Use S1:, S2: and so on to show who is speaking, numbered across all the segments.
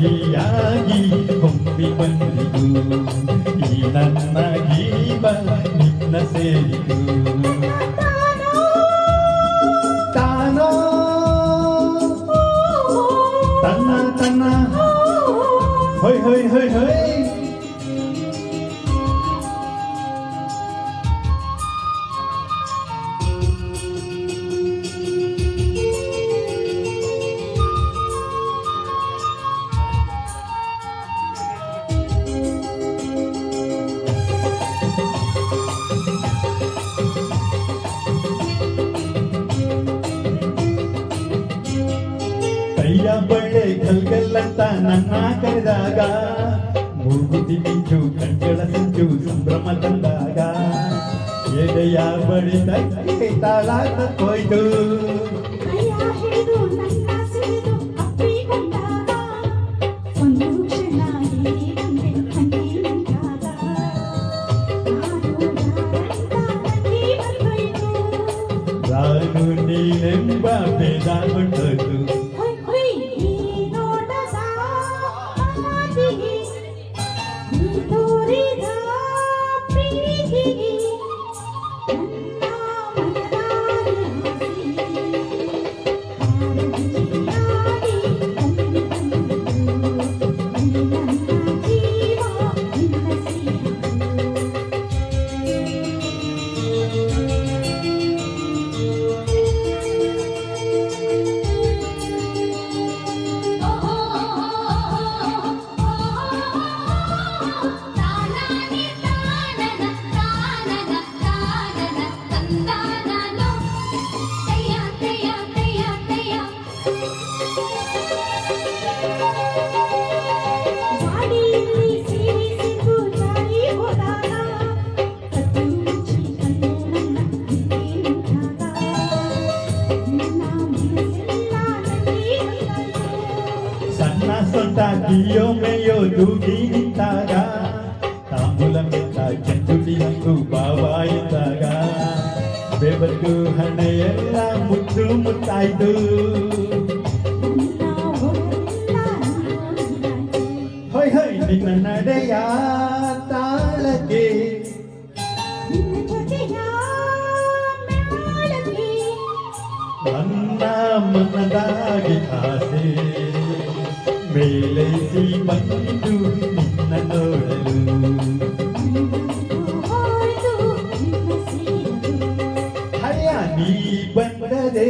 S1: gì á gì không bị bên đi tu gì nan na gì ba nhịp na se đi tu ta nó ta na ta na hơi hơi hơi hơi ಗಲ್ಗಲ್ಲಂತ ನನ್ನ ಕರೆದಾಗ ಮೂಗುತಿ ಮಿಂಚು ಕಣ್ಗಳ ಸಂಚು ಸಂಭ್ರಮ ತಂದಾಗ ಎದೆಯ ಬಡಿತಕ್ಕೆ ತಾಳ ತಪ್ಪೋಯ್ತು
S2: ಕೈಯ ಹಿಡಿದು ನನ್ನ
S1: ಕಿಯೋ ಮೇಯೋ ದೂಗಿ ನಿಂತಾಗ ತಾಂಬೂಲ ಮೆತ್ತ ಚಂಚುಟಿ ಹಂಗು ಬಾವ ಎಂದಾಗ ಬೆವರು ಹಣೆಯೆಲ್ಲ ಮುದ್ದು ಮುತ್ತಾಯ್ತು ನಡೆಯ ತಾಳಕ್ಕೆ
S2: ನಿನ್ನ ಜೊತೆಯ ಮೇಳಕ್ಕೆ
S1: ನನ್ನ ಮನದಾಗಿ ಆಸೆ ಮೇಲೈಸಿ ಬಂದು ನಿನ್ನ ನೋಡಲು
S2: ನನ್ನಂತೂ ಹೋಯ್ತು ನಿನ್ನ ಸೇರಲು
S1: ಹಳೆಯ ನೀ ಬಂದರೆ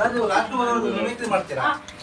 S1: ಅದು ಮಾಡ್ತೀರಾ